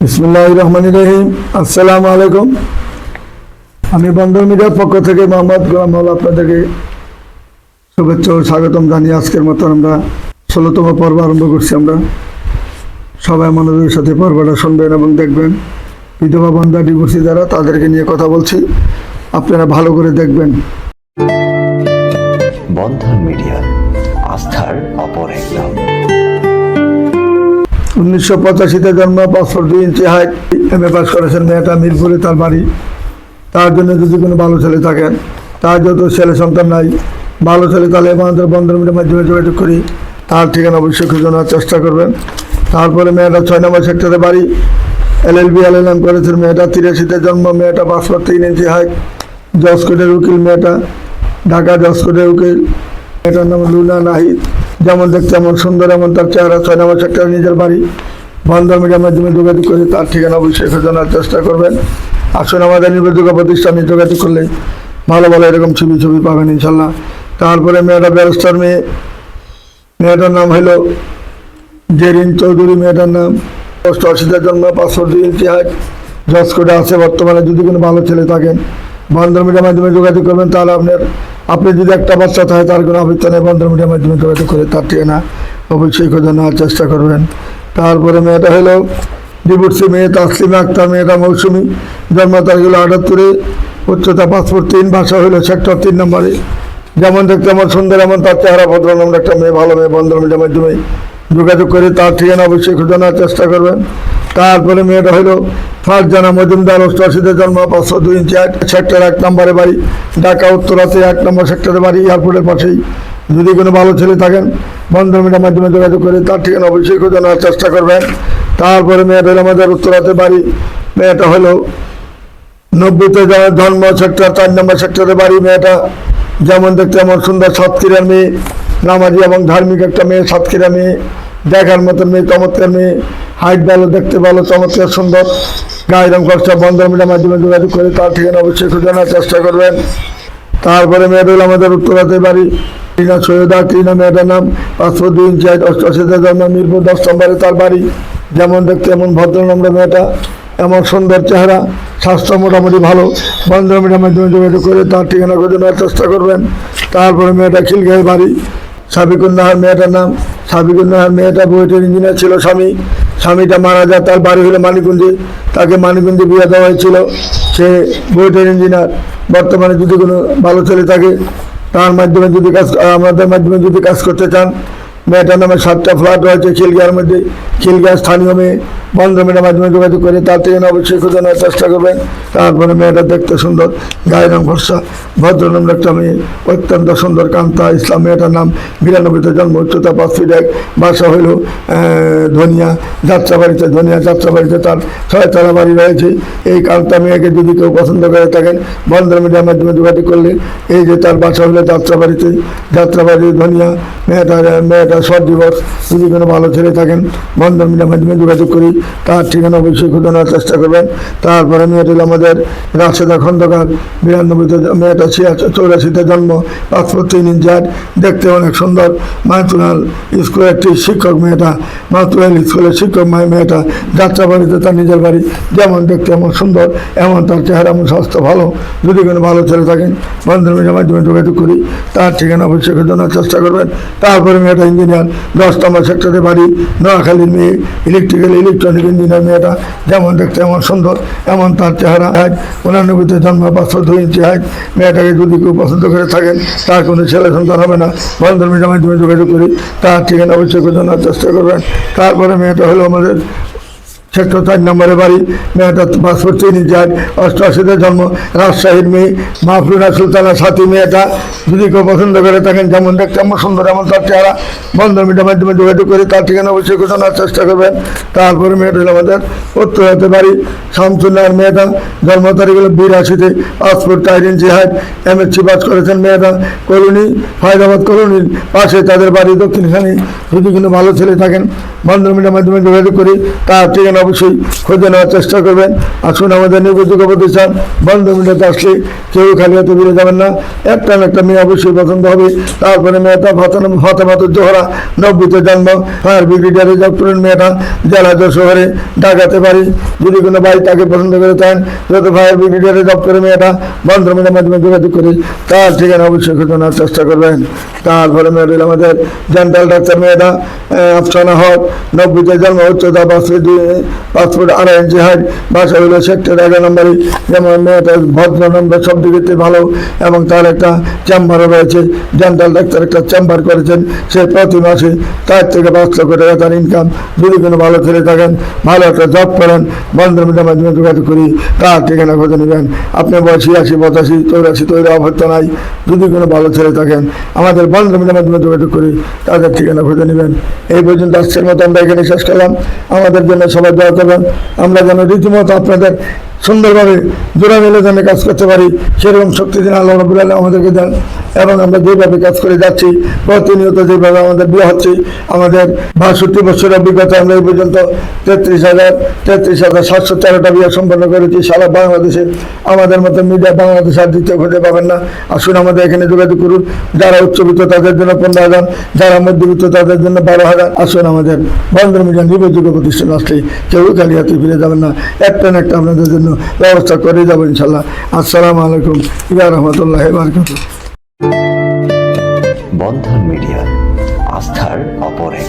বিসমুল্লাহ রহমান রহিম। আসসালামু আলাইকুম। আমি বন্দর মিডিয়ার পক্ষ থেকে মোহাম্মদ গোলাম মাওলা আপনাদেরকে শুভেচ্ছা ও স্বাগতম জানিয়ে আজকের মতো আমরা ষোলোতম পর্ব আরম্ভ করছি আমরা। সবাই মনোযোগের সাথে পর্বটা শুনবেন এবং দেখবেন। বিধবা বন্ধা ডিভোর্সি যারা, তাদেরকে নিয়ে কথা বলছি। আপনারা ভালো করে দেখবেন। বন্ধন মিডিয়া, আস্থার অপর এক নাম। উনিশশো পঁচাশিতে জন্ম পাঁচশো দুই ইঞ্চি হাইট এম এ পাস করেছেন মেয়েটা মিরপুরে, তার বাড়ি। তার জন্য যদি কোনো ভালো ছেলে থাকেন। তার যত ছেলে সন্তান নাই ভালো ছেলে তাহলে আমাদের বন্ধন মিডিয়ার মাধ্যমে যোগাযোগ করি। তার ঠিকানা অবশ্যই খুঁজে নেওয়ার চেষ্টা করবেন। তারপরে মেয়েটা ছয় নম্বর সেক্টরে বাড়ি। এল L B L L M করেছেন মেয়েটা। তিরাশিতে জন্ম, মেয়েটা পাঁচশো তিন ইঞ্চি হাইট জসকোটের উকিল মেয়েটা। ঢাকা জসকোটের উকিল, মেয়েটার নাম লুনা নাহিদ। যেমন দেখতে এমন সুন্দর, এমন তার চেহারা, ছয় নম্বর সেক্টরে নিজের বাড়ি। বন্ধন মিডিয়ার মাধ্যমে যোগাযোগ করে তার ঠিকানা অবশ্যই খোঁজানোর চেষ্টা করবেন। আসুন আমাদের নির্ভরযোগ্য প্রতিষ্ঠানে যোগাযোগ করলে ভালো ভালো এরকম ছবি ছবি পাবেন ইনশাল্লাহ। তারপরে মেয়েটা ব্যারিস্টার মেয়ে। মেয়েটার নাম হলো জেরিন চৌধুরী, মেয়েটার নাম অষ্টআশিতে জন্ম পাঁচশো দুই ইঞ্চি হাইট জজ করে আছে, বর্তমানে যদি কোনো ভালো ছেলে থাকেন। বন্ধন মিডিয়ার মাধ্যমে যোগাযোগ করবেন তাহলে আপনার আপনি যদি একটা বাচ্চা থাকে, তার কোনো অভিজ্ঞতা নেই বন্ধন মিডিয়ার মাধ্যমে করে তার ঠিকানা অবশ্যই খোঁজা নেওয়ার চেষ্টা করবেন। তারপরে মেয়েটা হলো ডিভোর্সি মেয়ে, তাসলিমা আক্তার, মেয়েটা মৌসুমি, জন্ম তারিখ হলো আটাত্তরে, উচ্চতা পাসপোর্ট তিন ভাষা হলো সেক্টর তিন নম্বরে। যেমন দেখতে আমার সুন্দর, এমন তার চেহারা ভদ্র নম্বর একটা মেয়ে, ভালো মেয়ে বন্ধন মিডিয়ার মাধ্যমে যোগাযোগ করে তার ঠিকানা অবশ্যই খুঁজে নেওয়ার চেষ্টা করবেন। তারপরে মেয়েটা হলো ফার্স্ট জানা মজুমদার, অষ্টআশিতে জন্ম, পাঁচশো দুই ইঞ্চি সেক্টর এক নম্বরে বাড়ি, ঢাকা, উত্তরাতে এক নম্বর সেক্টরে বাড়ি, এয়ারপোর্টের পাশেই। যদি কোনো ভালো ছেলে থাকেন মিডিয়ার মাধ্যমে যোগাযোগ করে, তার ঠিকানা অবশ্যই খুঁজে নেওয়ার চেষ্টা করবেন। তারপরে মেয়েটা হলো আমাদের উত্তরাতে বাড়ি, মেয়েটা হলো নব্বইতে জন্ম সেক্টর চার নম্বর সেক্টরে বাড়ি, মেয়েটা যেমন দেখতে এমন সুন্দর সাতক্ষীরার মেয়ে, নামাজি এবং ধার্মিক একটা মেয়ে, সাতক্ষীরা মেয়ে, দেখার মতো মেয়ে, চমৎকার মেয়ে। হাইট ভালো দেখতে ভালো, চমৎকার, সুন্দর। গায়ের রং খরচা বন্ধন মিডিয়ার মাধ্যমে যোগাযোগ করে তার ঠিকানা অবশ্যই খুঁজে নেওয়ার চেষ্টা করবেন। তারপরে মেয়েটা হলো আমাদের উত্তরাতে বাড়ি। টিনা সৈয়দা, টিনা মেয়েটার নাম পাঁচশো দুই ইঞ্চি, হাইট অষ্টআশিতে জন্ম মিরপুর, দশ নম্বরে তার বাড়ি। যেমন দেখতে এমন ভদ্র নম্বর মেয়েটা, এমন সুন্দর চেহারা, স্বাস্থ্য মোটামুটি ভালো। বন্ধন মিডিয়ার মাধ্যমে যোগাযোগ করে তার ঠিকানা খুঁজে নেওয়ার চেষ্টা করবেন। তারপরে মেয়েটা খিলগাঁয়ের বাড়ি। সাবিকুন্নাহার মেয়েটার নাম সাবিকুন্নাহার মেয়েটা বুয়েটের ইঞ্জিনিয়ার ছিল স্বামী। স্বামীটা মারা যায়, তার বাড়ি হলো মানিকুঞ্জে তাকে মানিকুঞ্জে বিয়ে দেওয়া হয়েছিল। সে বুয়েটের ইঞ্জিনিয়ার বর্তমানে যদি কোনো ভালো ছেলে থাকে, তার মাধ্যমে যদি কাজ, আমাদের মাধ্যমে যদি কাজ করতে চান, মেয়েটার নামে সাতটা ফ্ল্যাট রয়েছে খিলগাঁর মধ্যে। খিলগাঁ স্থানীয় মেয়ে। বন্ধমের মাধ্যমে যোগাযোগ করে তার থেকে অবশ্যই খোঁজানোর চেষ্টা করবেন তারপরে মেয়েটা দেখতে সুন্দর, গায়ের রং ভরসা ভদ্রনম্র একটা মেয়ে, অত্যন্ত সুন্দর কান্তা ইসলাম, মেয়েটার নাম বিরানব্বইতে জন্ম, উচ্চতা পাঁচ ফিট এক, বাসা হইল ধনিয়া, যাত্রাবাড়িতে ধনিয়া যাত্রা বাড়িতে তার ছয়তলা বাড়ি রয়েছে। এই কান্তা মেয়েকে যদি কেউ পছন্দ করে থাকেন বন্ধন মিডিয়ার মাধ্যমে যোগাযোগ করলে, এই যে তার বাসা হলো যাত্রাবাড়িতে যাত্রাবাড়ি ধনিয়া, মেয়েটার মেয়েটা শর্ট দিবস যদি কোনো ভালো ছেলে থাকেন বন্ধন মিডিয়ার মাধ্যমে যোগাযোগ করি। তার ঠিকানা অবশ্যই খোঁজানোর চেষ্টা করবেন। তারপরে মেয়েটা আমাদের রাশেদা খন্দকার, বিরানব্বইতে মেয়েটা ছিয়াশি চৌরাশিতে জন্ম পাসপোর্ট তিন ইঞ্চার দেখতে অনেক সুন্দর। মাতুলাল স্কুলের একটি শিক্ষক মেয়েটা মাতুলাল স্কুলের শিক্ষক মেয়েটা, যাত্রাবাড়িতে তার নিজের বাড়ি। যেমন দেখতে এমন সুন্দর, এমন তার চেহারা, এমন স্বাস্থ্য ভালো। যদি কোনো ভালো ছেলে থাকেন বন্ধন মিডিয়ার মাধ্যমে যোগাযোগ করি। তার ঠিকানা অবশ্যই খোঁজানোর চেষ্টা করবেন। তারপরে মেয়েটা ইঞ্জিনিয়ার দশ নম্বর সেক্টরে বাড়ি, নোয়াখালীর মেয়ে ইলেকট্রিক্যাল ইলেকট্রনিক ইঞ্জিনিয়ার মেয়েটা যেমন দেখতে এমন সুন্দর, এমন তার চেহারা। হাইট উনানব্বইতে জন্ম, পাঁচশো দুই ইঞ্চি হাইট মেয়েটাকে যদি কেউ পছন্দ করে থাকেন, তার কোনো ছেলে সন্তান হবে না। বন্ধন মাধ্যমে যোগাযোগ করি। তার ঠিকানা অবশ্যই জানার চেষ্টা করবেন। তারপরে মেয়েটা হলো আমাদের সেক্টর চার নম্বরে বাড়ি, মেয়েটা পাসপোর্ট তিন ইঞ্চার অষ্টআশিতে জন্ম, রাজশাহীর মেয়ে মাহফুরা সুলতানা সাথী মেয়েটা যদি কেউ পছন্দ করে থাকেন যেমন দেখতে আমার সুন্দর এমন তার চেহারা, বন্ধন মিডিয়ার মাধ্যমে যোগাযোগ করে তার ঠিকানা অবশ্যই ঘোষণার চেষ্টা করবেন। তারপরে মেয়েটা হলো আমাদের উত্তর হতে পারি শামসুল্লাহর মেয়েটা, জন্ম তারিখ হলো বিরাশিতে পাসপোর্ট চার ইঞ্চি height M S C pass করেছেন মেয়েটা কলোনি, ফায়দাবাদ কলোনির পাশে তাদের বাড়ি দক্ষিণখানে। যদি কোনো ভালো ছেলে থাকেন বন্ধন মিডিয়ার মাধ্যমে যোগাযোগ করি। তার ঠিকানা অবশ্যই খুঁজে নেওয়ার চেষ্টা করবেন। আসুন আমাদের নির্ভরযোগ্য প্রতিষ্ঠান, বন্ধন মিডিয়াতে আসলে কেউ খালি হাতে ফিরে যাবেন না। একটা না একটা মেয়ে অবশ্যই পছন্দ হবে। তারপরে মেয়েটা ফাতামাতুর জোহরা, নব্বইতে জন্ম। ফায়ার ব্রিগেডিয়ারে করেন মেয়েটা জেলা শহরে ডাকাতে পারি যদি কোনো ভাই তাকে পছন্দ করে থাকেন যত ফায়ার ব্রিগেডিয়ারে করে মেয়েটা বন্ধন মিডিয়ার মাধ্যমে যোগাযোগ করি। তার ঠিকানা অবশ্যই খুঁজে নেওয়ার চেষ্টা করবেন। তারপরে মেয়েটা আমাদের জেন্টাল ডাক্তার মেয়েটা আফসানা হক। নব্বইতে জন্ম ফুট দুই, পাঁচ ফুট আড়াই ইঞ্চি হাইট বাসা হলো সেক্টর এগারো নম্বরে যেমন মেয়েটা ভদ্র নম্বর, সব দিকে ভালো, এবং তার একটা চেম্বারও রয়েছে। ডেন্টাল ডাক্তার একটা চেম্বার করেছেন, সে প্রতি মাসে চার থেকে পাঁচ লক্ষ টাকা তার ইনকাম যদি কোনো ভালো ছেলে থাকেন, ভালো একটা জব করেন বন্ধ মিডিয়ার মাধ্যমে যোগাযোগ করি, তার ঠিকানা খুঁজে নেবেন। আপনি বয়সী আশি, পঁচাশি, চৌরাশি, তৈরি অভ্যর্থ নাই। যদি কোনো ভালো ছেলে থাকেন, আমাদের বন্ধ মিডিয়ার মাধ্যমে যোগাযোগ করি, তাদের ঠিকানা খুঁজে নেবেন। এই পর্যন্ত আজকের মতো আমরা এখানে শেষ করলাম। আমাদের জন্য সবাই দোয়া করবেন। আমরা যেন রীতিমতো আপনাদের সুন্দরভাবে জোড়া মেলে যেন কাজ করতে পারি, সেরকম শক্তি দিন আল্লাহ রবুল্লাহ আমাদেরকে দেন। এবং আমরা যেভাবে কাজ করে যাচ্ছি, প্রতিনিয়ত যেভাবে আমাদের বিয়ে হচ্ছে, আমাদের বাষট্টি বছর অভিজ্ঞতা আমরা এই পর্যন্ত তেত্রিশ হাজার তেত্রিশ হাজার সাতশো তেরোটা বিয়ে সম্পন্ন করেছি সারা বাংলাদেশে। আমাদের মতো মিডিয়া বাংলাদেশ আর দ্বিতীয় খুঁজে পাবেন না। আসুন আমাদের এখানে যোগাযোগ করুন। যারা উচ্চবিত্ত তাদের জন্য পনেরো হাজার, যারা মধ্যবিত্ত তাদের জন্য বারো হাজার। আসুন আমাদের বন্ধন মিডিয়া নির্ভরযোগ্য প্রতিষ্ঠান আসলে কেউ খালি হাতে ফিরে যাবেন না। একটা না একটা আপনাদের জন্য ব্যবস্থা করে যাব ইনশাল্লাহ। আসসালামু আলাইকুম। ইয়া রহমতুল্লাহ বারকাত বন্ধন মিডিয়া আস্থার অপর এক